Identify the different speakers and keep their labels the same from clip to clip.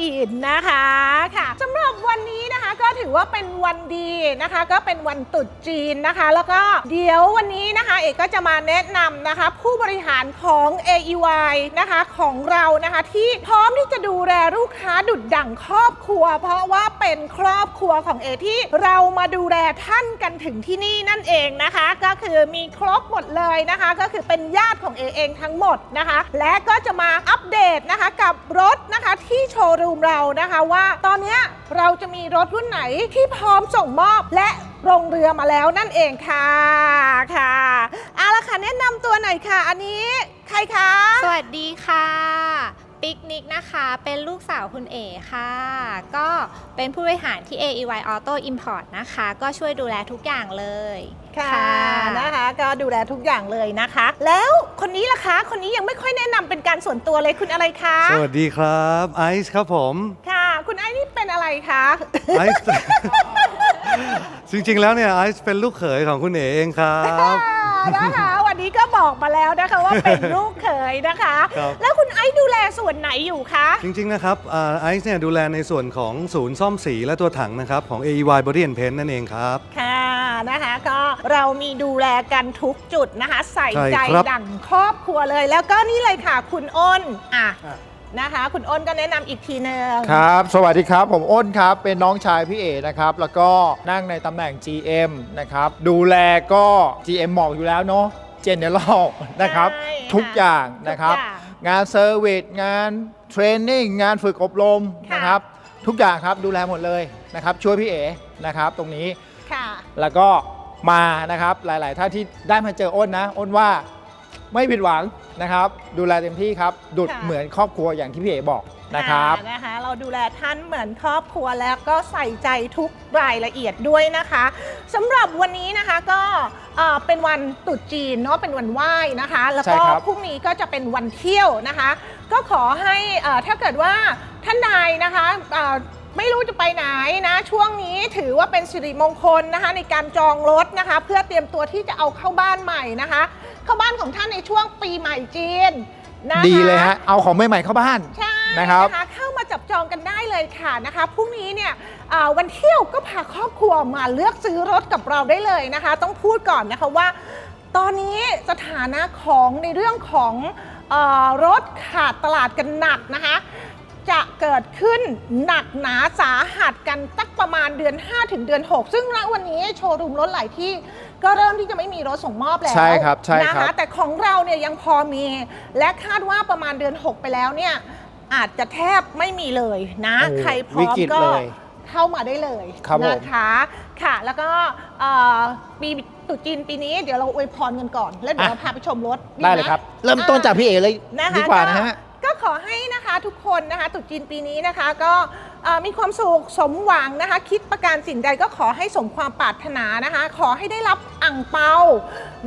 Speaker 1: ที่ประเทศจีนนะคะ ว่าเป็นวันดีนะคะ ก็เป็นวันตรุษจีนนะคะ แล้วก็เดี๋ยววันนี้นะคะ เอกก็จะมาแนะนำนะคะ ผู้บริหารของ AEY นะคะของเรานะคะ ที่พร้อมที่จะดูแลลูกค้าดุดดั่งครอบครัว เพราะว่าเป็นครอบครัวของเอที่เรามาดูแลท่านกันถึงที่นี่นั่นเองนะคะ ก็คือมีครบหมดเลยนะคะ ก็คือเป็นญาติของเอเองทั้งหมดนะคะ และก็จะมาอัปเดตนะคะกับรถนะคะที่โชว์รูมเรานะคะว่าตอนนี้เราจะมีรถรุ่นไหนที่พร้อมส่งมอบและลงเรือมาแล้วนั่นเองค่ะค่ะเอาละค่ะแนะนำตัวหน่อยค่ะ อันนี้ใครคะ
Speaker 2: สวัสดีค่ะ ปิกนิกนะคะ เป็นลูกสาวคุณเอค่ะ ก็เป็นผู้บริหารที่ AEY Auto Import นะคะ ก็ช่วยดูแลทุกอย่างเลย
Speaker 1: ค่ะนะคะก็ดูแลทุกอย่างเลยนะคะ แล้วคนนี้ล่ะคะ คนนี้ยังไม่ค่อยแนะนำเป็นการส่วนตัวเลยคุณอะไรคะ
Speaker 3: สวัสดีครับไอซ์ครับผม
Speaker 1: ค่ะ คุณไอ้นี่เป็นอะไรคะ
Speaker 3: ไอซ์ จริงๆแล้วเนี่ยไอซ์เป็นลูกเขยของคุณเอ๋เองครับ
Speaker 1: นะคะวันนี้ก็บอกมาแล้วนะคะว่าเป็นลูกเขยนะคะ
Speaker 3: ครับ
Speaker 1: แล้วคุณไอ้ดูแลส่วนไหนอยู่คะ
Speaker 3: จริงๆนะครับไอซ์เนี่ยดูแลในส่วนของศูนย์ซ่อมสีและตัวถังนะครับ ของ AEY Body and Paint นั่นเองครับ
Speaker 1: ค่ะนะคะก็เรามีดูแลกันทุกจุดนะคะ ใส่
Speaker 3: ใช่
Speaker 1: ใจ
Speaker 3: ครับ
Speaker 1: ดั่งครอบครัวเลย แล้วก็นี่เลยค่ะ คุณอ้นอะ
Speaker 4: อะ
Speaker 1: นะคะ คุณอ้นก็แนะนำอีกทีหนึ่ง
Speaker 4: ครับ สวัสดีครับ ผมอ้นครับ เป็นน้องชายพี่เอนะครับ แล้วก็นั่งในตำแหน่ง GM นะครับ ดูแลก็ GM บอกอยู่แล้วเนาะ General นะครับ
Speaker 1: ใช่
Speaker 4: ทุกอย่างนะครับ
Speaker 1: ทุกอย่าง
Speaker 4: งานเซอร์วิส งานเทรนนิ่ง งานฝึกอบรม
Speaker 1: ค่ะ
Speaker 4: นะครับ ทุกอย่างครับดูแลหมดเลยนะครับ ช่วยพี่เอนะครับ ตรงนี้
Speaker 1: ค่ะ
Speaker 4: แล้วก็ มานะครับ หลาย ๆ ท่านที่ได้มาเจออ้นนะ อ้นว่าไม่ผิดหวังนะครับ ดูแลเต็มที่ครับ ดุด
Speaker 1: ค่ะ
Speaker 4: เหมือนครอบครัวอย่างที่พี่เอบอกนะครับ
Speaker 1: อ่านะคะ เราดูแลท่านเหมือนครอบครัวแล้วก็ใส่ใจทุกรายละเอียดด้วยนะคะสำหรับวันนี้นะคะก็เอ่อเป็นวันตรุษจีนเนาะเป็นวันไหว้นะคะ แล้วก็
Speaker 4: ใช่ครับ
Speaker 1: พรุ่งนี้ก็จะเป็นวันเที่ยวนะคะ ก็ขอให้เอ่อถ้าเกิดว่าท่านใดนะคะเอ่อ ไม่รู้จะไปไหนนะ ช่วงนี้ถือว่าเป็นสิริมงคลนะคะ ในการจองรถนะคะ เพื่อเตรียมตัวที่จะเอาเข้าบ้านใหม่นะคะ เข้าบ้านของท่านในช่วงปีใหม่จีนนะคะ
Speaker 4: ดีเลยฮะ เอาของใหม่ๆเข้าบ้าน
Speaker 1: ใช่
Speaker 4: นะครับ
Speaker 1: นะคะเข้ามาจับจองกันได้เลยค่ะนะคะพรุ่งนี้เนี่ยอ่าวันเที่ยวก็พาครอบครัวมาเลือกซื้อรถกับเราได้เลยนะคะ ต้องพูดก่อนนะคะว่า ตอนนี้สถานะของในเรื่องของเออรถขาดตลาดกันหนักนะคะ จะเกิดขึ้นหนักหนาสาหัสกันสักประมาณเดือน 5 ถึงเดือน 6 ซึ่งณวันนี้โชว์รูมรถหลายที่ก็เริ่มที่จะไม่มีรถส่งมอบแล้ว
Speaker 4: ใช่ครับใช่ครับ
Speaker 1: นะคะแต่ของเราเนี่ยยังพอมี และคาดว่าประมาณเดือน 6 ไปแล้วเนี่ยอาจจะแทบไม่มีเลยนะ
Speaker 4: โอ้
Speaker 1: ใครพร้
Speaker 4: วิ
Speaker 1: อม
Speaker 4: กฤต
Speaker 1: ก็
Speaker 4: เลย
Speaker 1: เข้ามาได้เลย
Speaker 4: ครับผม
Speaker 1: นะคะค่ะ แล้วก็เอ่อปีตรุษจีนปีนี้เดี๋ยวเราอวยพรกันก่อน แล้วเดี๋ยวเราพาไปชมรถ
Speaker 4: ได้
Speaker 1: หม
Speaker 4: เลยครับ เริ่มต้นจากพี่เอเลย
Speaker 1: นะคะ
Speaker 4: ดีกว่านะฮะ
Speaker 1: ก็ก็ ขอให้นะคะทุกคนนะคะตรุษจีนปีนี้นะคะ ก็เอ่อมีความสุขสมหวังนะคะ คิดประการสิ่งใดก็ขอให้สมความปรารถนานะคะ ขอให้ได้รับอ่างเปา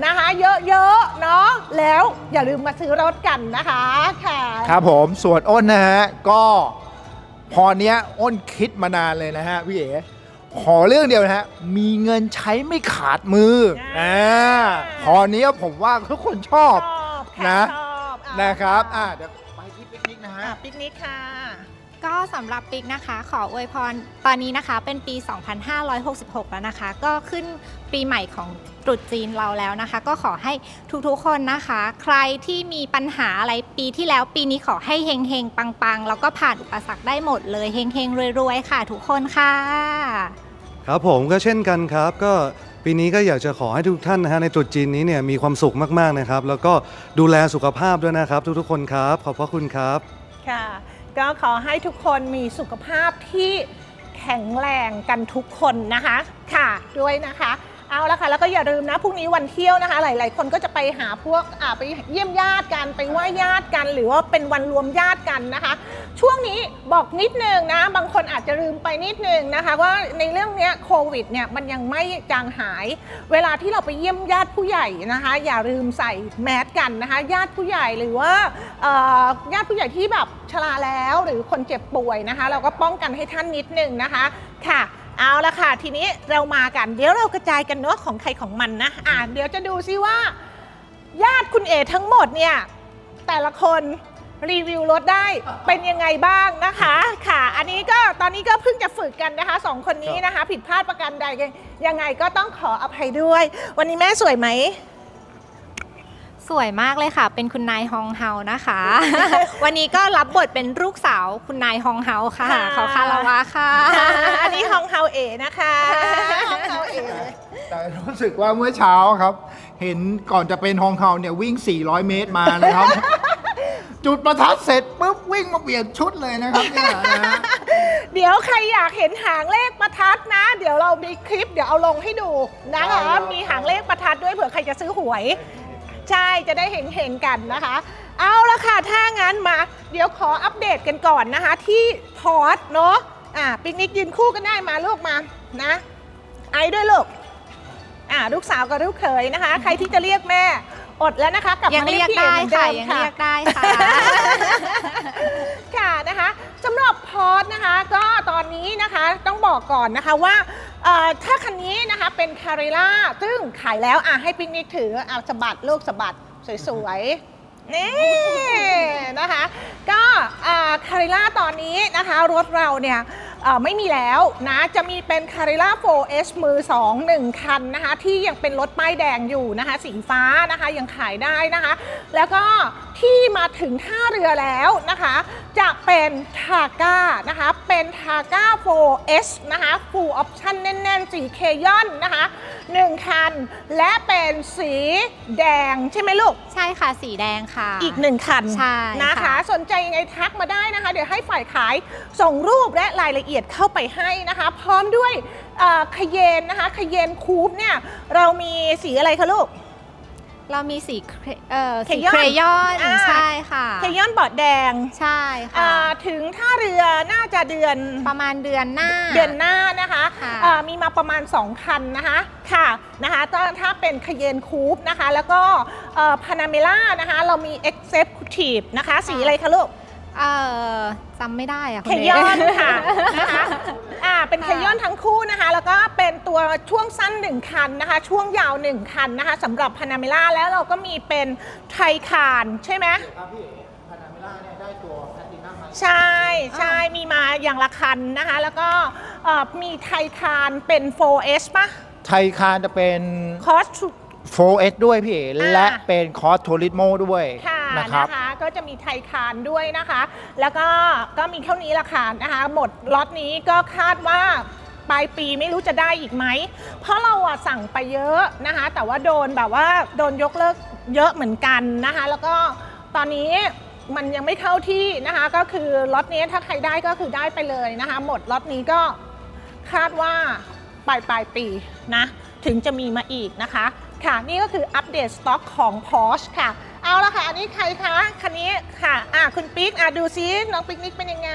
Speaker 1: นะคะ เยอะๆเนาะแล้วอย่าลืมมาซื้อรถกันนะคะค่ะ
Speaker 4: ครับผมส่วนอ้นนะฮะก็พอเนี้ยอ้นคิดมานานเลยนะฮะพี่เอ๋ขอเรื่องเดียวนะฮะ มีเงินใช้ไม่ขาดมืออ่าพอเนี้ยผมว่าทุกคนชอบ
Speaker 1: ชอบค่ะ
Speaker 4: นะ
Speaker 1: ชอบอ่
Speaker 4: นะครับ อ่าเดี๋ยวไปที่ปิก นิกนะฮะ
Speaker 1: อะปิกนิกค่ะ
Speaker 2: ก็สำหรับปิกนะคะ ขออวยพรตอนนี้นะคะเป็นปี 2566 แล้วนะคะ ก็ขึ้นปีใหม่ของตรุษจีนเราแล้วนะคะ ก็ขอให้ทุกๆคนนะคะ ใครที่มีปัญหาอะไรปีที่แล้วปีนี้ขอให้เฮงเฮงๆปังๆ แล้วก็ผ่านอุปสรรคได้หมดเลยเฮงเฮงๆรวยๆ ค่ะ ทุกคนค่ะ
Speaker 3: ครับผมก็เช่นกันครับก็ ปีนี้ก็อยากจะขอให้ทุกท่านนะฮะในตรุษจีนนี้เนี่ยมีความสุขมากๆนะครับ แล้วก็ดูแลสุขภาพด้วยนะครับ ทุกๆคนครับ ขอบพระคุณครับ
Speaker 1: ค่ะ ก็ขอให้ทุกคนมีสุขภาพที่แข็งแรงกันทุกคนนะคะ ค่ะด้วยนะคะ เอาละค่ะ แล้วก็อย่าลืมนะพรุ่งนี้วันเที่ยวนะคะ หลาย ๆ คนก็จะไปหาพวกอ่าไปเยี่ยมญาติกันไปไหว้ญาติกัน หรือว่าเป็นวันรวมญาติกันนะคะ ช่วงนี้บอกนิดนึงนะ บางคนอาจจะลืมไปนิดนึงนะคะว่าในเรื่องเนี้ยโควิดเนี่ยมันยังไม่จางหาย เวลาที่เราไปเยี่ยมญาติผู้ใหญ่นะคะ อย่าลืมใส่แมสกันนะคะ ญาติผู้ใหญ่หรือว่าญาติผู้ใหญ่ที่แบบชราแล้วหรือคนเจ็บป่วยนะคะ เราก็ป้องกันให้ท่านนิดนึงนะคะค่ะ เอาละค่ะ ทีนี้เรามากัน เดี๋ยวเรากระจายกันเนาะของใครของมันนะ อ่าเดี๋ยวจะดูซิว่า ญาติคุณเอทั้งหมดเนี่ย แต่ละคนรีวิวรถได้เป็นยังไงบ้างนะคะ ค่ะ อันนี้ก็ตอนนี้ก็เพิ่งจะฝึกกันนะคะสองคนนี้นะคะ ผิดพลาดประการใดยังไงก็ต้องขออภัยด้วย วันนี้แม่สวยไหม
Speaker 2: สวยมากเลยค่ะ เป็นคุณนายฮองเฮานะคะ วันนี้ก็รับบทเป็นลูกสาวคุณนายฮองเฮาค่ะ
Speaker 1: ค่ะ
Speaker 2: ขอคารวะค่ะ
Speaker 1: อันนี้ฮองเฮาเอนะคะฮองเฮาเอ
Speaker 4: แต่รู้สึกว่าเมื่อเช้าครับ เห็นก่อนจะเป็นฮองเฮาเนี่ยวิ่ง 400 เมตรมานะครับ จุดประทัดเสร็จปุ๊บวิ่งมาเปลี่ยนชุดเลยนะครับเนี่ยนะฮะ
Speaker 1: เดี๋ยวใครอยากเห็นหางเลขประทัดนะ เดี๋ยวเรามีคลิปเดี๋ยวเอาลงให้ดูนะคะ
Speaker 4: ได้ครับ
Speaker 1: มีหางเลขประทัดด้วยเผื่อใครจะซื้อหวย ใช่จะได้เห็นเห็นๆกันนะคะ เอาละค่ะถ้างั้นมา เดี๋ยวขออัปเดตกันก่อนนะคะ ที่พอร์ตเนาะอ่าปิกนิกยืนคู่กันได้มาลูกมานะ ไอด้วยลูกอ่าลูกสาวกับลูกเขยนะคะ ใครที่จะเรียกแม่อดแล้วนะคะกลับ
Speaker 2: ยัง
Speaker 1: มาเรี
Speaker 2: เรี
Speaker 1: ย
Speaker 2: ย
Speaker 1: ก
Speaker 2: ก
Speaker 1: พี่เอ
Speaker 2: ได้
Speaker 1: เหมือนเดิ
Speaker 2: ค่ะ
Speaker 1: ม
Speaker 2: ยัง
Speaker 1: ค่ะ
Speaker 2: เรียกได้ค่ะ
Speaker 1: ค่ะนะคะสำหรับพอร์ตนะคะ ก็ตอนนี้นะคะต้องบอกก่อนนะคะว่า เอ่อถ้าคันนี้นะคะเป็นคาริล่าซึ่งขายแล้วอะให้ปิ๊กนิกถือเอาสะบัดลูกสะบัดสวยๆ นี่นะคะ ก็คาริล่าตอนนี้นะคะ รถเราเนี่ย ไม่มีแล้วนะจะมีเป็นคาริล่า 4S มือ 2 1 คันนะคะ ที่ยังเป็นรถป้ายแดงอยู่นะคะ สีฟ้านะคะยังขายได้นะคะ แล้วก็ที่มาถึงท่าเรือแล้วนะคะ จะเป็นทาก้านะคะ เป็นทาก้า 4S นะคะ full option แน่นๆ สีเคยอนนะคะ1คัน และเป็นสีแดงใช่ไหมลูก
Speaker 2: ใช่ค่ะ สีแดงค่ะ
Speaker 1: อีกหนึ่งคัน
Speaker 2: ใช่
Speaker 1: นะคะ
Speaker 2: ค่ะ
Speaker 1: สนใจยังไงทักมาได้นะคะ เดี๋ยวให้ฝ่ายขายส่งรูปและรายละเอียดเข้าไปให้นะคะ พร้อมด้วยขยเยนนะคะขยเยนคูปเนี่ยเรามีสีอะไรคะลูก
Speaker 2: เรามีสีเครเอ่อสี
Speaker 1: เคยอน
Speaker 2: เครยอน
Speaker 1: อ่า
Speaker 2: ใช่ค่ะ
Speaker 1: ขยอนบอดแดง
Speaker 2: ใช่ค่ะ
Speaker 1: อ่าถึงท่าเรือน่าจะเดือน
Speaker 2: ประมาณเดือนหน้า
Speaker 1: เดือนหน้านะคะ
Speaker 2: ค่ะ
Speaker 1: อ่ามีมาประมาณ 2 คันนะคะค่ะนะคะถ้าถ้าเป็นคเยนคูปนะคะ แล้วก็พานาเมล่านะคะ เรามี Executive นะคะ สีอะไรคะลูก
Speaker 2: เอ่อจำไม่ได้อะ
Speaker 1: เค
Speaker 2: คุณเย
Speaker 1: อนค่ะ นะคะอ่าเป็นเค
Speaker 2: ค่ะ
Speaker 1: ยอนทั้งคู่นะคะ แล้วก็เป็นตัวช่วงสั้น 1 คันนะคะ ช่วงยาว 1 คันนะคะสำหรับพานาเมล่าแล้วเราก็มีเป็นไทคานใช่ไหม
Speaker 4: ครับพี่เอ๋พานาเมล่าเนี่ยได้ตัวแพลตินัมมา
Speaker 1: ใช่ใช่มีมาอย่างละคันนะคะ แล้วก็เอ่อมีไทคานเป็น 4S ป่ะ
Speaker 4: ไทยคารจะเป็น
Speaker 1: คอส
Speaker 4: 4S ด้วยพี่เอ๋
Speaker 1: อ่า
Speaker 4: และเป็นคอร์สทัวริสโมด้วย
Speaker 1: ค่ะ
Speaker 4: นะครับ
Speaker 1: นะคะก็จะมีไทยคานด้วยนะคะ แล้วก็ก็มีเท่านี้ละค่ะนะคะ หมดล็อตนี้ก็คาดว่าปลายปีไม่รู้จะได้อีกไหม เพราะเราอะสั่งไปเยอะนะคะ แต่ว่าโดนแบบว่าโดนยกเลิกเยอะเหมือนกันนะคะ แล้วก็ตอนนี้มันยังไม่เข้าที่นะคะ ก็คือล็อตนี้ถ้าใครได้ก็คือได้ไปเลยนะคะ หมดล็อตนี้ก็คาดว่าปลายปลายปีนะถึงจะมีมาอีกนะคะ ค่ะ นี่ก็คืออัปเดตสต็อกของ Porsche ค่ะ เอาละค่ะ อันนี้ใครคะ คันนี้ค่ะอะคุณปิ๊กอะดูซิน้องปิ๊กนิกเป็นยังไง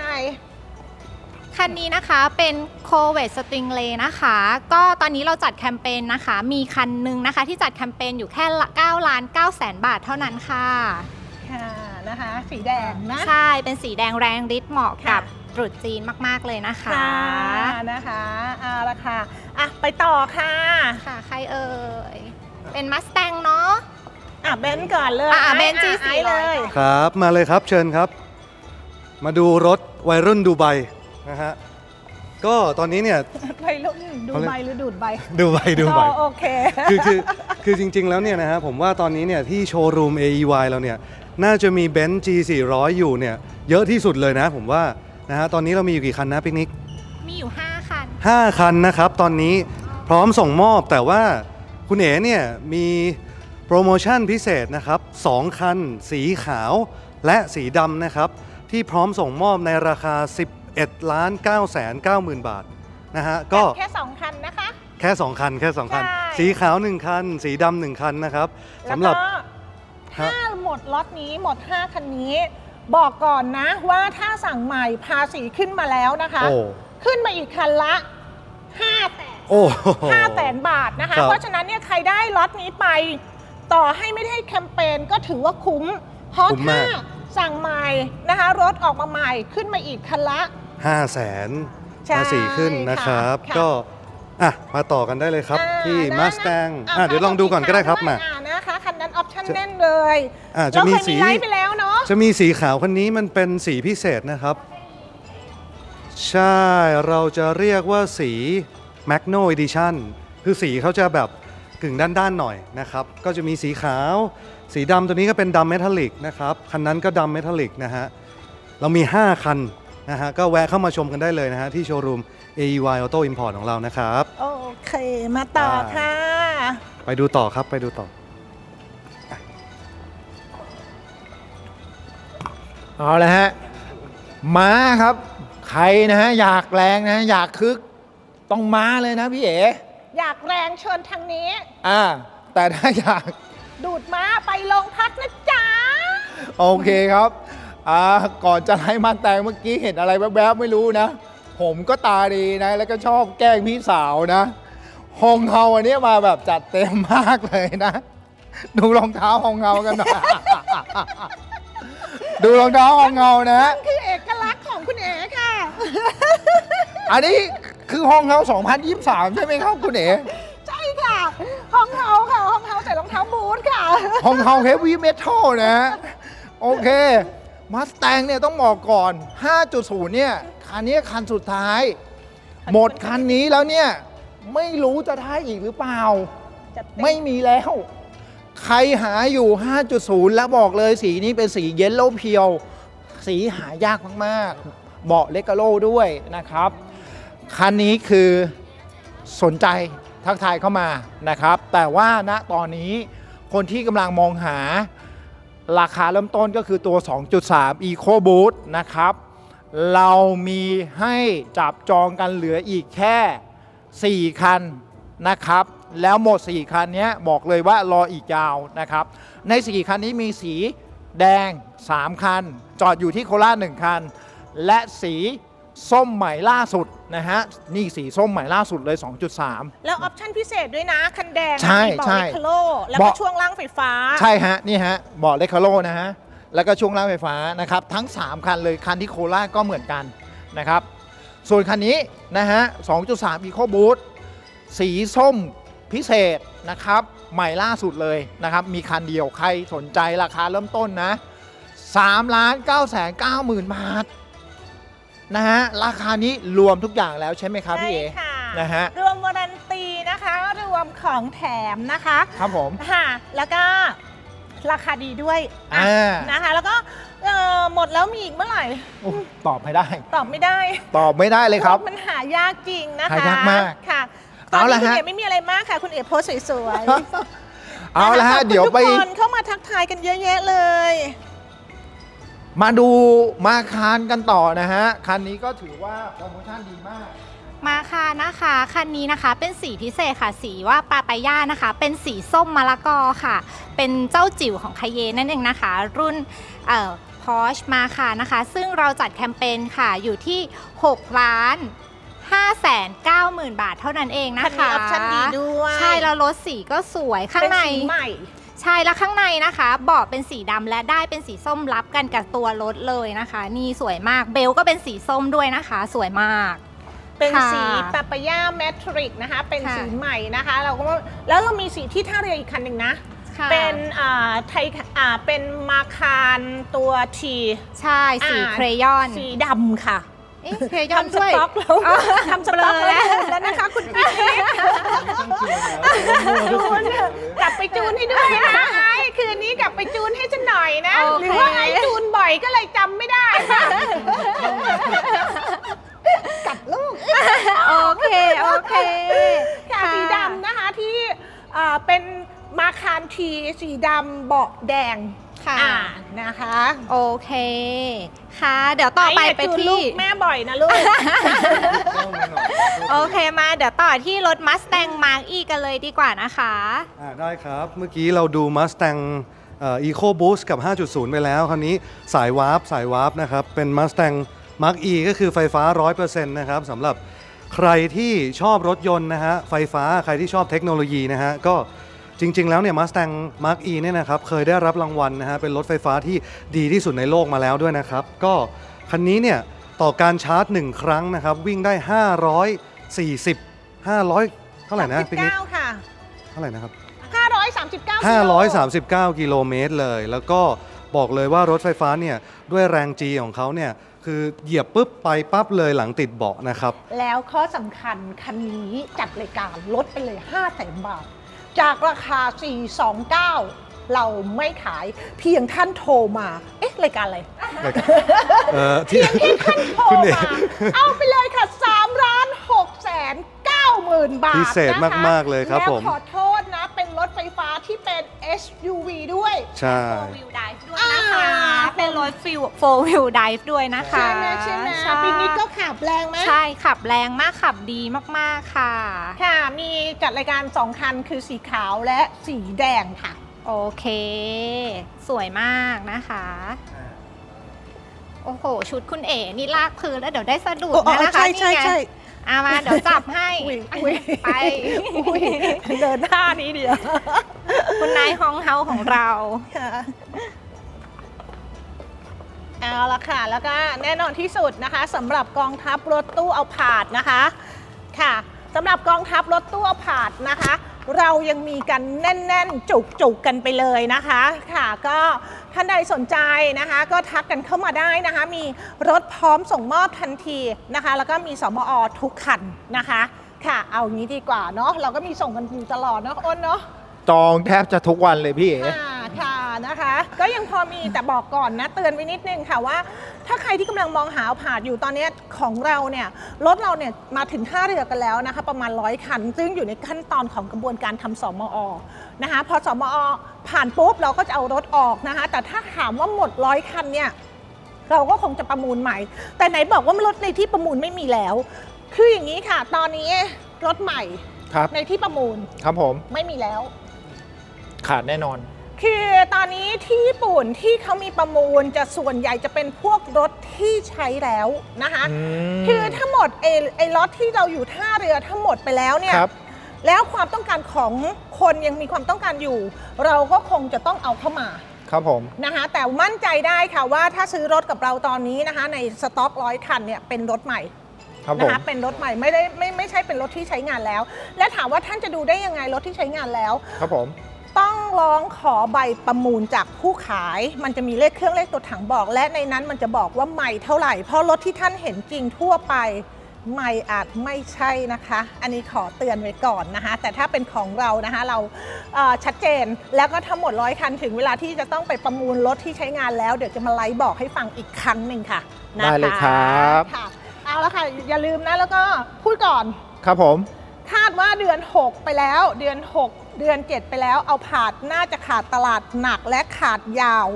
Speaker 2: คันนี้นะคะเป็น c o v e t String Lay นะคะ ก็ตอนนี้เราจัดแคมเปญนะคะ มีคันหนึ่งนะคะ ที่จัดแคมเปญอยู่แค่ละ9ล้าน9แสนบาทเท่านั้นค่ะ
Speaker 1: ค่ะนะคะ สีแดงนะ
Speaker 2: ใช่ เป็นสีแดงแรงฤทธิ์เหมาะ
Speaker 1: ค่ะ
Speaker 2: กับตรุษจีนมาก ๆ เลยนะคะ
Speaker 1: ค่ะนะคะเอาละค่ะ อะ ไปต่อค่ะ
Speaker 2: ค่ะ ใครเอ่ย เป็นมัสแตงเนาะ
Speaker 1: อะเบนซ์ก่อนเลย
Speaker 2: อะ
Speaker 1: ไอ้
Speaker 2: เบนซ์
Speaker 1: อะ
Speaker 2: G400
Speaker 1: ไอ้เลย
Speaker 3: ครับ มาเลยครับเชิญครับ มาดูรถวัยรุ่นดูไบนะฮะก็ตอนนี้เนี่ย
Speaker 1: ไปลุกดูใบหรือดูดใบ
Speaker 3: ดูไบดูไบ
Speaker 1: อ๋อโอเค
Speaker 3: คือคือคือจริงๆ แล้วเนี่ยนะฮะผมว่าตอนนี้เนี่ยที่โชว์รูม AEY เราเนี่ยน่าจะมีเบนซ์ G400 อยู่เนี่ยเยอะที่สุดเลยนะผมว่านะฮะตอนนี้เรามีอยู่กี่คันนะปิกนิก
Speaker 2: มีอยู่ 5 คัน
Speaker 3: 5 คันนะครับ ตอนนี้พร้อมส่งมอบแต่ว่า คุณเอ๋เนี่ยมีโปรโมชั่นพิเศษนะครับ2คัน สีขาวและสีดำนะครับ ที่พร้อมส่งมอบในราคา 11ล้าน9แสน9หมื่นบาทนะฮะก็
Speaker 1: แค่สองคันนะคะ
Speaker 3: แค่ 2 คัน แค่ 2 คัน
Speaker 1: ใช่
Speaker 3: สีขาว 1 คัน สีดำหนึ่งคันนะครับ
Speaker 1: แล้ว
Speaker 3: สำหรับ
Speaker 1: ก็
Speaker 3: ฮะ
Speaker 1: ถ้าหมดล็อตนี้หมด 5 คันนี้ บอกก่อนนะว่าถ้าสั่งใหม่ภาษีขึ้นมาแล้วนะคะ
Speaker 3: โอ้
Speaker 1: ขึ้นมาอีกคันละ5แสน
Speaker 3: โอ้
Speaker 1: ห้าแสนบาทนะคะ
Speaker 3: ครับ
Speaker 1: เพราะฉะนั้นเนี่ยใครได้ล็อตนี้ไป ต่อให้ไม่ได้แคมเปญก็ถือว่าคุ้ม เพราะถ้าสั่งใหม่นะคะ รถออกมาใหม่ขึ้นมาอีกคันละ
Speaker 3: 5แสน
Speaker 1: ใช่
Speaker 3: ภาษีขึ้นนะครับ
Speaker 1: ค่ะ
Speaker 3: ก็อะมาต่อกันได้เลยครับ
Speaker 1: อ่า
Speaker 3: ที่
Speaker 1: นะ
Speaker 3: Mustang
Speaker 1: นะ
Speaker 3: อะเดี๋ยวลองดูก่อนก็ได้ครับมา
Speaker 1: อ่นะคะคันนั้นออปชั่นน่นๆเลย
Speaker 3: อ่าจะ
Speaker 1: เรา
Speaker 3: มี
Speaker 1: เคย
Speaker 3: สี
Speaker 1: มีไลฟ์ไปแล้วเนาะ
Speaker 3: จะมีสีขาวคันนี้มันเป็นสีพิเศษนะครับ ใช่เราจะเรียกว่าสี Magno Edition คือสีเขาจะแบบกึ่งด้านๆหน่อยนะครับ ก็จะมีสีขาว สีดำตัวนี้ก็เป็นดำเมทัลลิกนะครับ คันนั้นก็ดำเมทัลลิกนะฮะ เรามี 5 คันนะฮะ ก็แวะเข้ามาชมกันได้เลยนะฮะ ที่โชว์รูม AEY Auto Import ของเรานะครับ
Speaker 1: โอเค มาต่อค่ะ
Speaker 3: ไปดูต่อครับไปดูต่อ
Speaker 4: เอาละฮะ ม้าครับ ใครนะฮะ อยากแรงนะอยากคึก ต้องม้าเลยนะพี่เอ๋
Speaker 1: อยากแรงเชิญทางนี้
Speaker 4: อ่า แต่ถ้าอยาก
Speaker 1: ดูดม้าไปโรงพักนะจ๊ะ
Speaker 4: โอเคครับอ่าก่อนจะไล่มาแตงเมื่อกี้เห็นอะไรแวบๆไม่รู้นะ ผมก็ตาดีนะ แล้วก็ชอบแกล้งพี่สาวนะฮองเฮาอันนี้มาแบบจัดเต็มมากเลยนะ ดูรองเท้าฮองเฮากันหน่อย ดูรองเท้าฮองเฮานะ
Speaker 1: คือเอกลักษณ์ของคุณเอ๋ค่ะ
Speaker 4: อันนี้ คือฮองเฮา2023 ใช่ไหมครับคุณเอ๋
Speaker 1: ใช่ค่ะ ห้องเฮาค่ะ ห้องเฮาใส่รองเท้าบูทค่ะ
Speaker 4: ฮองเฮาเฮฟวี่เมทัลนะฮะโอเคมาส t ตงเนี่ยต้องบอกก่อน 5.0 เนี่ย คันนี้คันสุดท้าย หมดคันนี้แล้วเนี่ย ไม่รู้จะได้อีกหรือเปล่า
Speaker 1: จะเป็น
Speaker 4: ไม่มีแล้ว ใครหาอยู่ 5.0 แล้วบอกเลยสีนี้เป็นสีเยลโล่เพียว สีหายากมากๆ เบาะเลกาโลด้วยนะครับ คันนี้คือสนใจทักทายเข้ามานะครับ แต่ว่าณตอนนี้คนที่กำลังมองหาราคาเริ่มต้นก็คือตัว 2.3 Eco Boost นะครับ เรามีให้จับจองกันเหลืออีกแค่ 4 คันนะครับ แล้วหมด 4 คันนี้บอกเลยว่ารออีกยาวนะครับ ใน 4 คันนี้มีสีแดง 3 คัน จอดอยู่ที่โคราช1คัน และสี ส้มใหม่ล่าสุดนะฮะนี่สีส้มใหม่ล่าสุดเลย 2.3
Speaker 1: แล้วออปชั่นพิเศษด้วยนะ คันแดง
Speaker 4: ใช่
Speaker 1: มีเบาะ
Speaker 4: ใช่
Speaker 1: เอคโลแล้วก็
Speaker 4: เบาะ
Speaker 1: ช่วงล่างไฟฟ้า
Speaker 4: ใช่ฮะนี่ฮะเบาะเลคาโลนะฮะแล้วก็ช่วงล่างไฟฟ้านะครับทั้ง 3 คันเลยคันที่โคราชก็เหมือนกันนะครับส่วนคันนี้นะฮะ 2.3 Eco Boost สีส้มพิเศษนะครับใหม่ล่าสุดเลยนะครับมีคันเดียวใครสนใจราคาเริ่มต้นนะ3ล้าน9แสน9หมื่นบาท นะฮะราคานี้รวมทุกอย่างแล้วใช่ไหมครับพี่เอ
Speaker 1: ใช่ค่ะ
Speaker 4: นะฮะ
Speaker 1: รวมวารันตีนะคะ รวมของแถมนะคะ
Speaker 4: ครับผม
Speaker 1: ค่ะแล้วก็ราคาดีด้วยอะ
Speaker 4: อ่า
Speaker 1: นะคะ แล้วก็เอ่อหมดแล้วมีอีกเมื่อไหร่
Speaker 4: โอ้ตอบไม่ได้
Speaker 1: ตอบไม่ได้
Speaker 4: ตอบไม่ได้เลยครับ
Speaker 1: พาะมันหายากจริงนะคะ
Speaker 4: หายากมาก
Speaker 1: ค่ะตอน
Speaker 4: เอา
Speaker 1: นี้
Speaker 4: ละ
Speaker 1: คุณ
Speaker 4: ฮะ
Speaker 1: เอ๋ไม่มีอะไรมากค่ะ คุณเอ๋โพสสวยๆ
Speaker 4: เอาละ
Speaker 1: นค
Speaker 4: ฮะ
Speaker 1: ขอบคุณ
Speaker 4: เดี๋ยวไป
Speaker 1: ทุกคนเข้ามาทักทายกันเยอะแยะเลย
Speaker 4: มาดูมาคานกันต่อนะฮะ คันนี้ก็ถือว่าโปรโมชั่นดีมาก
Speaker 2: มาค่ะนะคะคันนี้นะคะเป็นสีพิเศษค่ะ สีว่าปาปายานะคะ เป็นสีส้มมะละกอค่ะ เป็นเจ้าจิ๋วของคาเยนั่นเองนะคะ รุ่นเอ่อพอชมาค่ะนะคะ ซึ่งเราจัดแคมเปญค่ะอยู่ที่ 6 ล้าน5แสน9หมื่นบาทเท่านั้นเองนะ
Speaker 1: คันนี้
Speaker 2: คะ
Speaker 1: ออปชั่นดีด้วย
Speaker 2: ใช่แล้วรถสีก็สวยข้าง
Speaker 1: เป็น
Speaker 2: ใน
Speaker 1: สีใหม่
Speaker 2: ใช่แล้วข้างในนะคะเบาะเป็นสีดำและได้เป็นสีส้มรับกันกับตัวรถเลยนะคะ นี่สวยมากเบลก็เป็นสีส้มด้วยนะคะ สวยมาก
Speaker 1: เป็น
Speaker 2: ค่ะ
Speaker 1: สีปาปายาแมทริกนะคะ เป็น
Speaker 2: ค่ะ
Speaker 1: สีใหม่นะคะ เราก็แล้วเรามีสีที่ท่าเรืออีกคันหนึ่งนะ
Speaker 2: ค่ะ
Speaker 1: เป็นอ่าไทยอ่าเป็นมาคารตัวที
Speaker 2: ใช่สี
Speaker 1: อ่า
Speaker 2: เครยอน
Speaker 1: สีดำค่ะ
Speaker 2: เอ๊ะเครยอน
Speaker 1: ทำส
Speaker 2: ด้วย
Speaker 1: ต็อกแล้ว
Speaker 2: อ๋อ
Speaker 1: ทำสต็อก
Speaker 2: เบลอแล้
Speaker 1: แล้ววแล้วนะคะคุณพี่จูนกลับไปจูนให้ด้วยนะไอ้คืนนี้กลับไปจูนให้ฉันหน่อยนะ
Speaker 2: โอเค
Speaker 1: หรือว่าไอ้จูนบ่อยก็เลยจำไม่ได้ค่ะกัดลูก
Speaker 2: โอเค โอเค
Speaker 1: ค่ะสีดำนะคะที่เอ่อเป็นมาคารทีสีดำเบาะแดง
Speaker 2: ค่ะ
Speaker 1: อ่า นะคะ
Speaker 2: โอเค ค่ะ เดี๋ยวต่อไป
Speaker 1: อ้ย่า
Speaker 2: ไป
Speaker 1: จูน
Speaker 2: ที่
Speaker 1: ลูกแม่บ่อยนะลูก
Speaker 2: โอเคมา เดี๋ยวต่อที่รถ Mustang Mark E กันเลยดีกว่านะคะ
Speaker 3: อ่าได้ครับ เมื่อกี้เราดู Mustang เอ่อ Eco Boost กับ 5.0 ไปแล้ว คราวนี้สายวาร์ปสายวาร์ปนะครับ เป็น Mustang Mark E ก็คือไฟฟ้า 100%นะครับสำหรับใครที่ชอบรถยนต์นะฮะไฟฟ้าใครที่ชอบเทคโนโลยีนะฮะก็ จริง ๆ แล้วเนี่ย Mustang Mark E เนี่ยนะครับเคยได้รับรางวัลนะฮะเป็นรถไฟฟ้าที่ดีที่สุดในโลกมาแล้วด้วยนะครับ ก็คันนี้เนี่ยต่อการชาร์จ 1 ครั้งนะครับ วิ่งได้ 540 500 เท่าไหร่นะพี่นิก
Speaker 1: 39ค่ะ
Speaker 3: เท่าไหร่นะครับ
Speaker 1: 539
Speaker 3: 539 กิโลเมตรเลย แล้วก็บอกเลยว่ารถไฟฟ้าเนี่ยด้วยแรง G ของเขาเนี่ยคือเหยียบปุ๊บไปปั๊บเลยหลังติดเบาะนะครับ
Speaker 1: แล้วข้อสำคัญคันนี้จัดรายการลดไปเลย 5 0 0แสนบาท จากราคา 429 เราไม่ขายเพียงท่านโทรมา เอ๊ะ รายการอะไร
Speaker 3: เออที่
Speaker 1: ที่ท่านโทร
Speaker 3: คุณเอ
Speaker 1: มาเอาไปเลยค่ะ3ล้าน6แสน9หมื่นบาท
Speaker 3: พิเศษ
Speaker 1: นะคะ
Speaker 3: มากๆเลยครับ
Speaker 1: แล้ว
Speaker 3: ผม
Speaker 1: ขอโทษนะเป็นรถ ไฟฟ้าที่เป็น SUV ด้วย
Speaker 3: ใช่
Speaker 2: 4 wheel drive ด้วยนะคะ
Speaker 1: อ่า
Speaker 2: เป็นรถฟิว4 wheel drive ด้วยนะคะ
Speaker 1: ใช่ไหมใช่ไหมปีนี้ก็ขับแรงไหม
Speaker 2: ใช่ขับแรงมากขับดีมากๆค่ะ
Speaker 1: ค่ะ มีจัดรายการ2คันคือสีขาวและสีแดงค่ะ
Speaker 2: โอเค สวยมากนะคะ โอ้โห ชุดคุณเอ๋นี่ลากพื้นแล้วเดี๋ยวได้สะดุดนะนะคะนี่ไง เอามาเดี๋ยวจับให้
Speaker 1: อุ๊ยอุ๊ย
Speaker 2: ไป
Speaker 1: อุ๊ยเดินหน้านี้เดียว
Speaker 2: คุณนายฮองเฮาของเรา
Speaker 1: ค่ะเอาละค่ะ แล้วก็แน่นอนที่สุดนะคะสำหรับกองทัพรถตู้เอาผาดนะคะ ค่ะสำหรับกองทัพรถตู้เอาผาดนะคะ เรายังมีกันแน่น ๆ จุกๆกันไปเลยนะคะ ค่ะก็ ท่านใดสนใจนะคะ ก็ทักกันเข้ามาได้นะคะ มีรถพร้อมส่งมอบทันทีนะคะ แล้วก็มีสมอทุกคันนะคะ ค่ะ เอางี้ดีกว่าเนาะเราก็มีส่งกันอยู่ตลอดเนาะอ้นเนาะ
Speaker 4: จองแทบจะทุกวันเลยพี่เอ๋
Speaker 1: ค่ะค่ะนะคะ ก็ยังพอมีแต่บอกก่อนนะเตือนไว้นิดนึงค่ะว่า ถ้าใครที่กำลังมองหาผ่านอยู่ตอนนี้ของเราเนี่ยรถเราเนี่ยมาถึงท่าเรือกันแล้วนะคะประมาณร้อยคัน ซึ่งอยู่ในขั้นตอนของกระบวนการทำสมอนะคะพอสมอผ่านปุ๊บเราก็จะเอารถออกนะคะแต่ถ้าถามว่าหมดร้อยคันเนี่ยเราก็คงจะประมูลใหม่ แต่ไหนบอกว่ารถในที่ประมูลไม่มีแล้ว คืออย่างนี้ค่ะ ตอนนี้รถใหม่
Speaker 4: ครับ
Speaker 1: ในที่ประมูล
Speaker 4: ครับผม
Speaker 1: ไม่มีแล้ว
Speaker 4: ขาดแน่นอน
Speaker 1: คือตอนนี้ที่ญี่ปุ่นที่เขามีประมูลจะส่วนใหญ่จะเป็นพวกรถที่ใช้แล้วนะคะ
Speaker 4: อืม
Speaker 1: คือถ้าหมดไอ้ไอ้รถที่เราอยู่ท่าเรือทั้งหมดไปแล้วเนี่ย
Speaker 4: ครับ
Speaker 1: แล้วความต้องการของคนยังมีความต้องการอยู่ เราก็คงจะต้องเอาเข้ามา
Speaker 4: ครับผม
Speaker 1: นะคะแต่มั่นใจได้ค่ะว่าถ้าซื้อรถกับเราตอนนี้นะคะในสต็อกร้อยคันเนี่ยเป็นรถใหม่
Speaker 4: ครับผ
Speaker 1: นะ
Speaker 4: ม
Speaker 1: คะเป็นรถใหม่ไม่ได้ไม่ไม่ใช่เป็นรถที่ใช้งานแล้ว และถามว่าท่านจะดูได้ยังไงรถที่ใช้งานแล้ว
Speaker 4: ครับผม
Speaker 1: ต้องร้องขอใบประมูลจากผู้ขาย มันจะมีเลขเครื่องเลขตัวถังบอก และในนั้นมันจะบอกว่าใหม่เท่าไหร่ เพราะรถที่ท่านเห็นจริงทั่วไปใหม่อาจไม่ใช่นะคะ อันนี้ขอเตือนไว้ก่อนนะคะ แต่ถ้าเป็นของเรานะคะเราเอ่อชัดเจนแล้วก็ทั้งหมดร้อยคันถึงเวลาที่จะต้องไปประมูลรถที่ใช้งานแล้ว เดี๋ยวจะมาไลฟ์บอกให้ฟังอีกครั้งหนึ่งค่ะนะคะ
Speaker 4: ได้เลยครับ
Speaker 1: ค่ะเอาละค่ะอย่าลืมนะแล้วก็พูดก่อน
Speaker 4: ครับผม
Speaker 1: คาดว่าเดือน 6 ไปแล้วเดือน 6 เดือน 7 ไปแล้วเอาผาดน่าจะขาดตลาดหนักและขาดยาว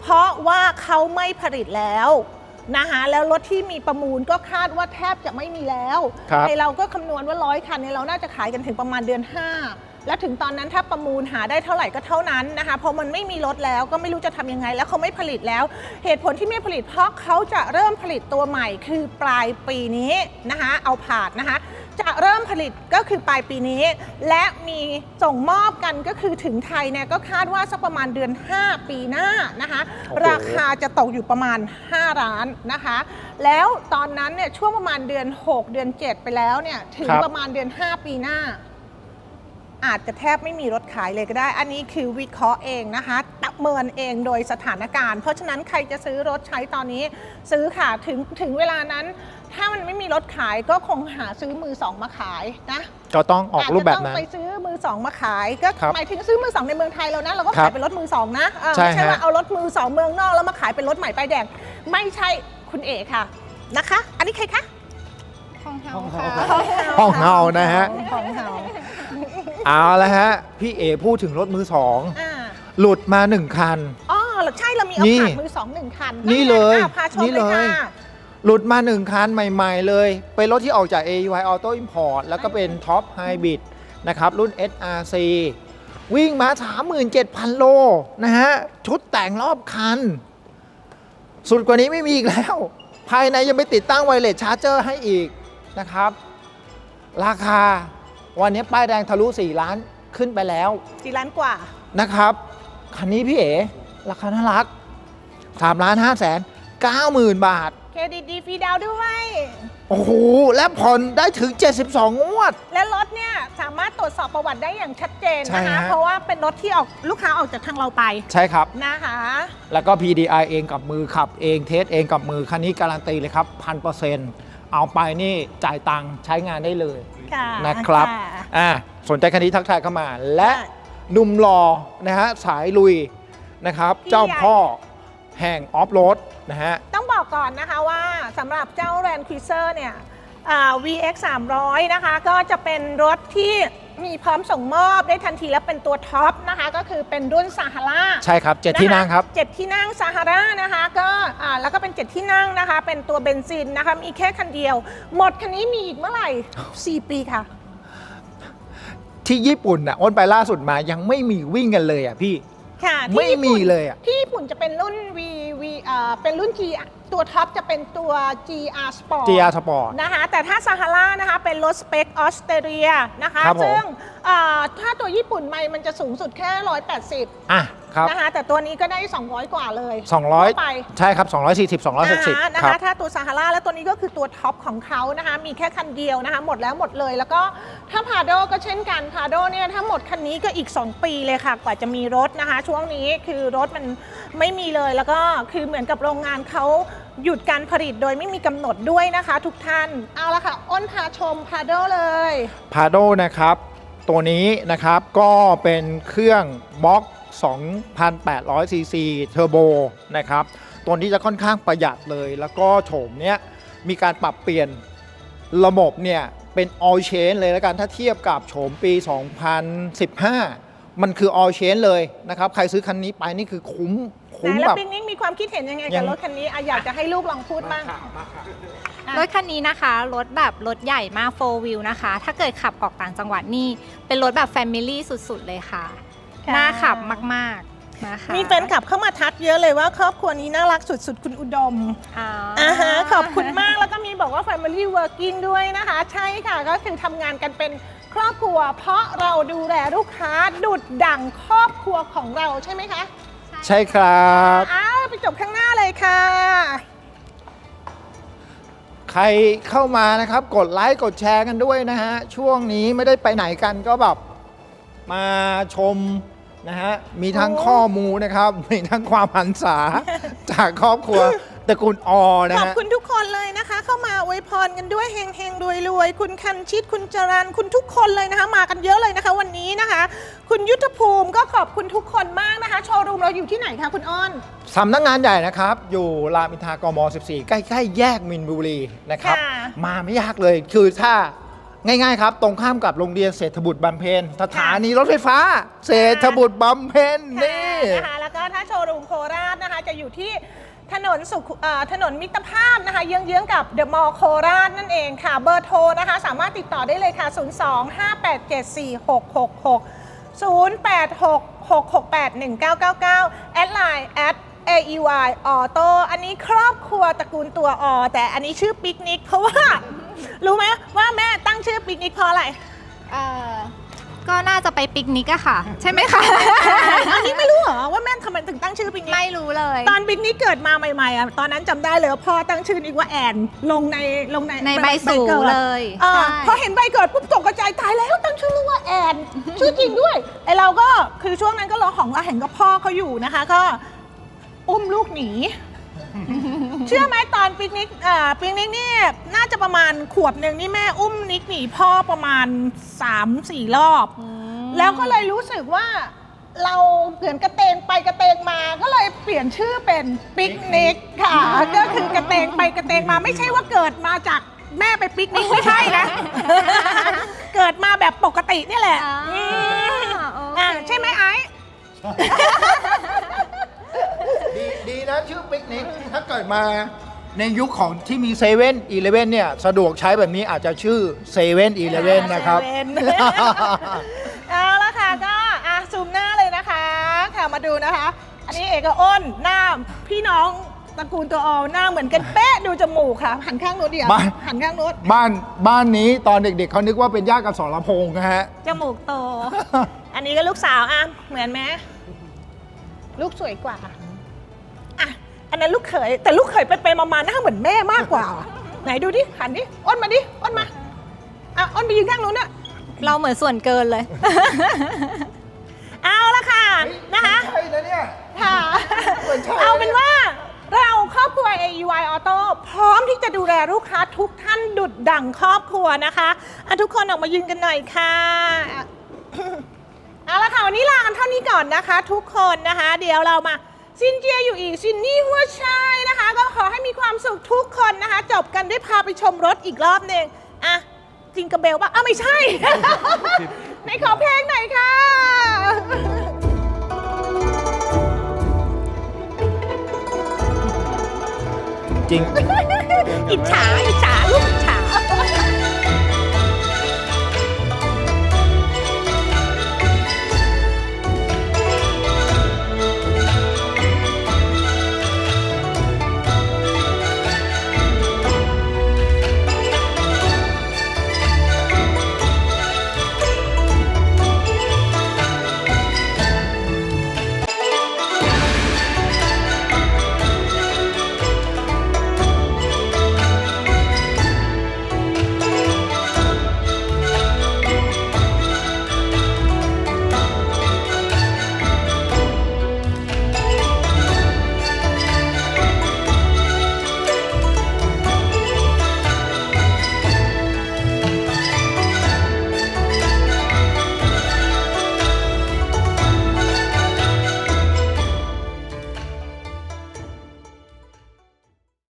Speaker 1: เพราะว่าเขาไม่ผลิตแล้วนะคะแล้วรถที่มีประมูลก็คาดว่าแทบจะไม่มีแล้ว
Speaker 4: ครับ
Speaker 1: ไอเราก็คำนวณว่าร้อยคันเนี่ยเราน่าจะขายกันถึงประมาณเดือน 5 แล้วถึงตอนนั้นถ้าประมูลหาได้เท่าไหร่ก็เท่านั้นนะคะเพราะมันไม่มีรถแล้วก็ไม่รู้จะทำยังไง แล้วเขาไม่ผลิตแล้ว เหตุผลที่ไม่ผลิตเพราะเขาจะเริ่มผลิตตัวใหม่คือปลายปีนี้นะคะเอาผาดนะคะ จะเริ่มผลิตก็คือปลายปีนี้ และมีส่งมอบกันก็คือถึงไทยเนี่ยก็คาดว่าสักประมาณเดือน 5 ปีหน้านะคะ
Speaker 4: โอ้โห
Speaker 1: ราคาจะตกอยู่ประมาณ 5 ล้านนะคะ แล้วตอนนั้นเนี่ยช่วงประมาณเดือน 6 เดือน 7 ไปแล้วเนี่ยถึงประมาณเดือน 5 ปีหน้า อาจจะแทบไม่มีรถขายเลยก็ได้ อันนี้คือวิเคราะห์เองนะคะประเมินเองโดยสถานการณ์ เพราะฉะนั้นใครจะซื้อรถใช้ตอนนี้ ซื้อค่ะถึงถึงเวลานั้น ถ้ามันไม่มีรถขายก็คงหาซื้อมือสองมาขายนะ
Speaker 4: ก็ต้องออกรูปแบบา
Speaker 1: จจะ
Speaker 4: นั้
Speaker 1: ต้อนงไปซื้อมือสองมาขาย ก็
Speaker 4: ครับ
Speaker 1: หมายถึงซื้อมือสองในเมืองไทยเรานะเราก็
Speaker 4: ครั
Speaker 1: ขาย
Speaker 4: บ
Speaker 1: เป็นรถมือสองนะเออ
Speaker 4: ใช่
Speaker 1: ไม่ใช่
Speaker 4: ฮะ
Speaker 1: ว่าเอารถมือสองเมืองนอกแล้วมาขายเป็นรถใหม่ป้ายแดงไม่ใช่คุณเอกค่ะนะคะ อันนี้ใครคะ
Speaker 2: ฮองเฮา
Speaker 3: ฮองเฮา
Speaker 2: ค่ะ
Speaker 4: ห้องเฮานะฮะ
Speaker 1: ของเฮา
Speaker 4: เอาละฮะ พี่เอพูดถึงรถมือสอง
Speaker 1: อ่า
Speaker 4: หลุดมาหนึ่งคัน
Speaker 1: อ๋อใช่เรามีเอา
Speaker 4: นี่
Speaker 1: ผ่านมือสองหนึ่งคัน
Speaker 4: นี่เลย
Speaker 1: อะพาชม
Speaker 4: นี่
Speaker 1: เลย
Speaker 4: เลย
Speaker 1: ค่ะ
Speaker 4: หลุดมาหนึ่งคันใหม่ ๆ เลย เป็นรถที่ออกจาก AUI Auto Import แล้วก็เป็นท็อปไฮบริดนะครับ รุ่น SRC วิ่งมา 37,000 โลนะฮะ ชุดแต่งรอบคัน สุดกว่านี้ไม่มีอีกแล้ว ภายในยังไปติดตั้งไวเลสชาร์เจอร์ให้อีกนะครับ ราคาวันนี้ป้ายแดงทะลุ 4 ล้านขึ้นไปแล้ว
Speaker 1: สี่ล้านกว่า
Speaker 4: นะครับ คันนี้พี่เอ๋ราคาน่ารัก3ล้าน5แสน9หมื่นบาท
Speaker 1: โอเค รดิตดีฟรีดาวน์ด้วย
Speaker 4: โอ้โห และผ่อนได้ถึง 72 งวด
Speaker 1: และรถเนี่ยสามารถตรวจสอบประวัติได้อย่างชัดเจน
Speaker 4: ใช่
Speaker 1: นะคะ
Speaker 4: ฮะ
Speaker 1: เพราะว่าเป็นรถที่ออกลูกค้าออกจากทางเราไป
Speaker 4: ใช่ครับ
Speaker 1: นะคะ
Speaker 4: แล้วก็ PDI เองกับมือขับเองเทสเองกับมือ คันนี้การันตีเลยครับพันเปอร์เซ็นต์เอาไปนี่จ่ายตังค์ใช้งานได้เลย
Speaker 1: ค่ะ
Speaker 4: นะครับ
Speaker 1: ค่ะ
Speaker 4: อ่าสนใจคันนี้ทักทายเข้ามา และ
Speaker 1: ค่ะ
Speaker 4: หนุ่มหล่อนะฮะสายลุยนะครับ
Speaker 1: พี่
Speaker 4: เจ้า
Speaker 1: ใหญ่
Speaker 4: พ่อแห่งออฟโรดนะฮะ
Speaker 1: ต้องบอกก่อนนะคะว่าสำหรับเจ้า Land Cruiser เนี่ยอ่า VX 300นะคะ ก็จะเป็นรถที่มีพร้อมส่งมอบได้ทันทีและเป็นตัวท็อปนะคะ ก็คือเป็นรุ่นซาฮารา
Speaker 4: ใช่ครับเจ็ดที่นั่งครับ
Speaker 1: เจ็ดที่นั่งซาฮารานะคะก็อ่าแล้วก็เป็นเจ็ดที่นั่งนะคะ เป็นตัวเบนซินนะคะมีแค่คันเดียว หมดคันนี้มีอีกเมื่อไหร่ 4 ปีค่ะ
Speaker 4: ที่ญี่ปุ่นอะอ้นไปล่าสุดมายังไม่มีวิ่งกันเลยอะพี่
Speaker 1: ค่ะที่
Speaker 4: ไม่
Speaker 1: ญี่
Speaker 4: มี
Speaker 1: ปุ่น
Speaker 4: เลยอะ
Speaker 1: ที่ญี่ปุ่นจะเป็นรุ่น V V เอ่อเป็นรุ่น G ตัวท็อปจะเป็นตัว GR Sport
Speaker 4: GR Sport
Speaker 1: นะคะแต่ถ้าซาฮารานะคะเป็นรถสเปคออสเตรเลียนะคะ
Speaker 4: ครับผม
Speaker 1: ซึ่งเอ่อถ้าตัวญี่ปุ่นไม่มันจะสูงสุดแค่ 180
Speaker 4: อะครับ
Speaker 1: นะคะแต่ตัวนี้ก็ได้ 200 กว่าเลย
Speaker 4: 200
Speaker 1: ไป
Speaker 4: ใช่ครับ 240 260
Speaker 1: นะ
Speaker 4: ครั
Speaker 1: คะ
Speaker 4: บ
Speaker 1: ถ้าตัวซาฮาราแล้วตัวนี้ก็คือตัวท็อปของเขานะคะมีแค่คันเดียวนะคะหมดแล้วหมดเลย แล้วก็ถ้าพาโดก็เช่นกันพาโดเนี่ยถ้าหมดคันนี้ก็อีก 2 ปีเลยค่ะ กว่าจะมีรถนะคะ ช่วงนี้คือรถมันไม่มีเลยแล้วก็คือเหมือนกับโรงงานเขาหยุดการผลิตโดยไม่มีกำหนดด้วยนะคะ ทุกท่านเอาละค่ะอ้นพาชมพาโดเลย
Speaker 4: พาโดนะครับ ตัวนี้นะครับก็เป็นเครื่องบล็อก 2,800 ซีซีเทอร์โบนะครับ ตัวนี้จะค่อนข้างประหยัดเลย แล้วก็โฉมเนี้ยมีการปรับเปลี่ยนระบบเนี่ยเป็น all chain เลยแล้วกันถ้าเทียบกับโฉมปี 2015 มันคือ all chain เลยนะครับ ใครซื้อคันนี้ไปนี่คือคุ้มคุ้ม
Speaker 1: นะแล้ว
Speaker 4: แบบ
Speaker 1: ปิ๊งนิกมีความคิดเห็นยังไง
Speaker 4: ยั
Speaker 1: กับ
Speaker 4: ง
Speaker 1: รถคันนี้อะอยากจะให้ลูกลองพูดบ้างอะ
Speaker 2: รถคันนี้นะคะ รถแบบรถใหญ่มากโฟวิวนะคะ ถ้าเกิดขับออกต่างจังหวัดนี่เป็นรถแบบแฟมิลี่สุดๆ เลยค่ะ
Speaker 1: ค่ะ
Speaker 2: น่าขับมากๆนะคะ
Speaker 1: มีแฟนคลับเข้ามาทักเยอะเลยว่าครอบครัวนี้น่ารักสุดๆ คุณอุดม
Speaker 2: อ่า
Speaker 1: อ่าฮะขอบคุณมากแล้วก็มีบอกว่า Family Working ด้วยนะคะ ใช่ค่ะก็คือทำงานกันเป็นครอบครัว เพราะเราดูแลลูกค้าดุดดั่งครอบครัวของเราใช่ไหมคะ
Speaker 4: ใช่ครับ
Speaker 1: อ้าวไปจบข้างหน้าเลยค่ะ
Speaker 4: ใครเข้ามานะครับ กดไลค์กดแชร์กันด้วยนะฮะ ช่วงนี้ไม่ได้ไปไหนกันก็แบบมาชมนะฮะ มีทั้งข้อมูลนะครับ มีทั้งความหันษาจากครอบครัว ตระกูลอนะ
Speaker 1: ขอบ
Speaker 4: ฮะ
Speaker 1: คุณทุกคนเลยนะคะ เข้ามาอวยพรกันด้วยเฮงเฮงรวยรวยๆ คุณคันชิตคุณจรันคุณทุกคนเลยนะคะ มากันเยอะเลยนะคะ วันนี้นะคะ คุณยุทธภูมิก็ขอบคุณทุกคนมากนะคะ โชว์รูมเราอยู่ที่ไหนคะคุณอ้อน
Speaker 4: สำนักงานใหญ่นะครับ อยู่รามอินทรากม 14 ใกล้ ๆ แยกมินบุรีนะครับ
Speaker 1: ค่ะ
Speaker 4: มาไม่ยากเลย คือถ้าง่าย ๆ ครับ ตรงข้ามกับโรงเรียนเศรษฐบุตรบำเพ็ญสถานีรถไฟฟ้า เศรษฐบุตรบำเพ็ญนี่
Speaker 1: ค่ะนะคะแล้วก็ถ้าโชว์รูมโคราชนะคะ จะอยู่ที่ ถนนสุขเอ่อถนนมิตรภาพนะคะเยื้องๆกับเดอะมอลล์โคราชนั่นเองค่ะ เบอร์โทรนะคะ สามารถติดต่อได้เลยค่ะ 025874666 086668199แอดไลน์แอด AEY Auto อันนี้ครอบครัวตระกูลตัวอแต่อันนี้ชื่อปิกนิก เพราะว่า รู้ไหมว่าแม่ตั้งชื่อปิกนิกเพราะอะไร
Speaker 2: เอ่อ ก็น่าจะไปปิกนิกอะค่ะ ใช่ไหมคะ
Speaker 1: อันนี้ไม่รู้เหรอว่าแม่ทำไมถึงตั้งชื่อปิกนิก
Speaker 2: ไม่รู้เลย
Speaker 1: ตอนบิ๊กนี้เกิดมาใหม่ๆอะตอนนั้นจำได้เลยว่าพ่อตั้งชื่อนี้ว่าแอนลงในลงใน
Speaker 2: ในใบสู
Speaker 1: กิด
Speaker 2: เลย
Speaker 1: เออ
Speaker 2: ใช่
Speaker 1: พอเห็นใบเกิดปุ๊บตกกระจายตายแล้วตั้งชื่อลูกว่าแอนชื่อจริงด้วยไอเราก็คือช่วงนั้นก็รอของเราเห็นกับพ่อเขาอยู่นะคะก็อุ้มลูกหนี เชื่อไหมตอนปิกนิกเอ่อปิกนิกนี่น่าจะประมาณขวบหนึ่งนี่แม่อุ้มนิกหนีพ่อประมาณ 3-4 รอบ แล้วก็เลยรู้สึกว่าเราเปลี่ยนกระเตงไปกระเตงมาก็เลยเปลี่ยนชื่อเป็นปิกนิกค่ะ ก็คือกระเตงไปกระเตงมาไม่ใช่ว่าเกิดมาจากแม่ไปปิกนิกไม่ใช่นะ เกิดมาแบบปกตินี่แหละ
Speaker 2: อ่า
Speaker 1: อืม
Speaker 2: โอเค
Speaker 1: อ่าใช่ไหมไอ้
Speaker 4: ดีดี นะชื่อปิกนิกถ้าเกิดมาในยุคของที่มีเซเว่นอีเลเว่นเนี่ยสะดวกใช้แบบนี้อาจจะชื่อเซเว่นอีเลเว่นนะครับ
Speaker 1: เซเว่นเอาละค่ะก็อะซูมหน้าเลยนะคะค่ะมาดูนะคะ อันนี้เอกกับอ้นหน้าพี่น้องตระกูลตัวอหน้าเหมือนกันเป๊ะดูจมูกค่ะ หันข้างโน้นเดียว
Speaker 4: บ้าน
Speaker 1: หันข้างโน้น
Speaker 4: บ้านบ้านนี้ตอนเด็กๆเขานึกว่าเป็นญาติกับสรพงษ์นะฮะ
Speaker 1: จมูกโต อันนี้ก็ลูกสาวอะเหมือนไหมลูกสวยกว่า อะอันนั้นลูกเขยแต่ลูกเขยไปไปๆมาๆหน้าเหมือนแม่มากกว่า ไหนดูดิหันดิอ้นมาดิอ้นมาอะอ้นไปยืนข้างนู้นน่ะ
Speaker 2: เราเหมือนส่วนเกินเลย
Speaker 1: เอาละค่ะนะคะ
Speaker 4: ใช่นะเนี่ย
Speaker 1: ค่ะ
Speaker 4: เหมือนใช่
Speaker 1: เอาเป็นว่าเราครอบครัว AEY Auto พร้อมที่จะดูแลลูกค้าทุกท่านดุดดั่งครอบครัวนะคะอะทุกคนออกมายืนกันหน่อยค่ะ เอาละค่ะ วันนี้ลากันเท่านี้ก่อนนะคะ ทุกคนนะคะ เดี๋ยวเรามา ซินเจียอยู่อีกซินนี่หัวชายนะคะ ก็ขอให้มีความสุขทุกคนนะคะ จบกันด้วยพาไปชมรถอีกรอบหนึ่งอะจิงกระเบลป่ะอ้าวไม่ใช่ ไหนขอเพลงหน่อยค่ะ
Speaker 4: จริง
Speaker 1: อิจฉาอิจฉาลูกอิจฉ